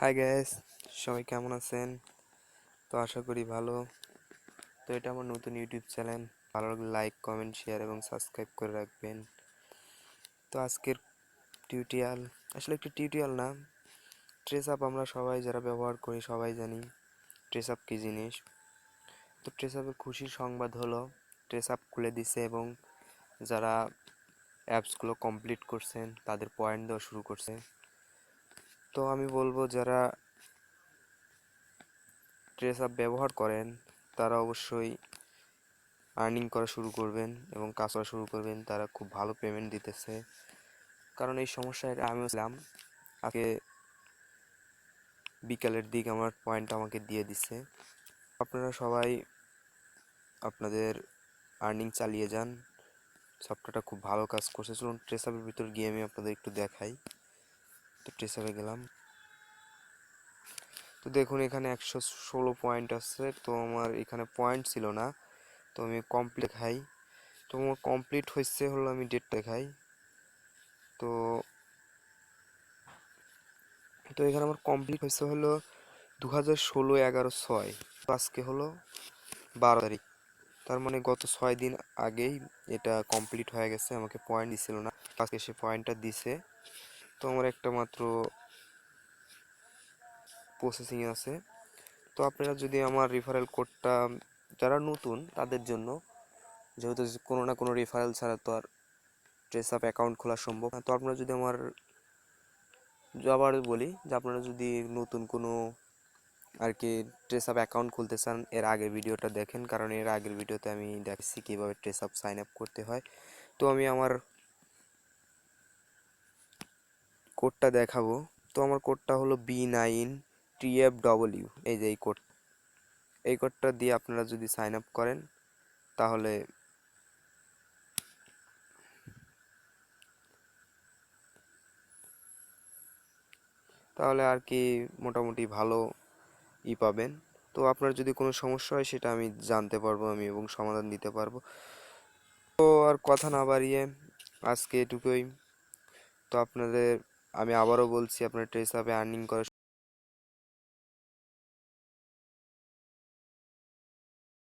High gas সবাই কেমন আছেন? তো আশা করি ভালো। তো এটা আমার নতুন ইউটিউব চ্যানেল ভালো লাগলে লাইক কমেন্ট শেয়ার এবং সাবস্ক্রাইব করে রাখবেন। তো আজকের টিউটোরিয়াল আসলে একটি টিউটোরিয়াল না। ট্রেস আপ আমরা সবাই যারা ব্যবহার করি, সবাই জানি ট্রেস আপ কী জিনিস। তো ট্রেস আপের খুশির সংবাদ হলো ট্রেস আপ খুলে দিছে এবং যারা অ্যাপসগুলো কমপ্লিট করছেন, তাদের পয়েন্ট দেওয়া শুরু করছে। তো আমি বলব যারা ট্রেস আপ ব্যবহার করেন, তারা অবশ্যই আর্নিং করা শুরু করবেন এবং কাজ করা শুরু করবেন। তারা খুব ভালো পেমেন্ট দিতেছে। কারণ এই সমস্যায় আমিও ছিলাম। আগে বিকালের দিক আমার পয়েন্ট আমাকে দিয়ে দিছে। আপনারা সবাই আপনাদের আর্নিং চালিয়ে যান। সফটওয়্যারটা খুব ভালো কাজ করছে। চলুন ট্রেস আপের ভিতর গিয়ে আমি আপনাদের একটু দেখাই। তো আপে গেলাম। তো দেখুন, এখানে একশো ষোলো পয়েন্ট আছে তো আমার এখানে পয়েন্ট ছিল না। তো আমি কমপ্লিট খাই তো আমার কমপ্লিট হয়েছে হলো আমি ডেট দেখাই। তো তো এখানে আমার কমপ্লিট হয়েছে হলো দু হাজার ষোলো এগারো ছয়। আজকে হলো বারো তারিখ। তার মানে গত ছয় দিন আগেই এটা কমপ্লিট হয়ে গেছে। আমাকে পয়েন্ট দিছিল না। আজকে সে পয়েন্টটা দিছে। তো আমার একটা মাত্র প্রসেসিং আছে। তো আপনারা যদি আমার রেফারেল কোডটা যারা নতুন তাদের জন্য, যেহেতু কোনো না কোনো রেফারেল ছাড়া তো আর ট্রেস আপ অ্যাকাউন্ট খোলা সম্ভব তো আপনারা যদি আমার আবার বলি যে আপনারা যদি নতুন কোনো আর কি ট্রেস আপ অ্যাকাউন্ট খুলতে চান, এর আগের ভিডিওটা দেখেন, কারণ এর আগের ভিডিওতে আমি দেখছি কীভাবে ট্রেস আপ সাইন আপ করতে হয়। তো আমি আমার কোডটা দেখাবো। তো আমার কোডটা হলো B nine T F W এই যে এই কোড এই কোডটা দিয়ে আপনারা যদি সাইন আপ করেন, তাহলে তাহলে আর কি মোটামুটি ভালো ই পাবেন। তো আপনার যদি কোনো সমস্যা হয়, সেটা আমি জানতে পারব, আমি এবং সমাধান দিতে পারব। তো আর কথা না বাড়িয়ে আজকে এটুকুই। তো আপনাদের আমি আবারও বলছি আপনার ট্রেস আপে আর্নিং করা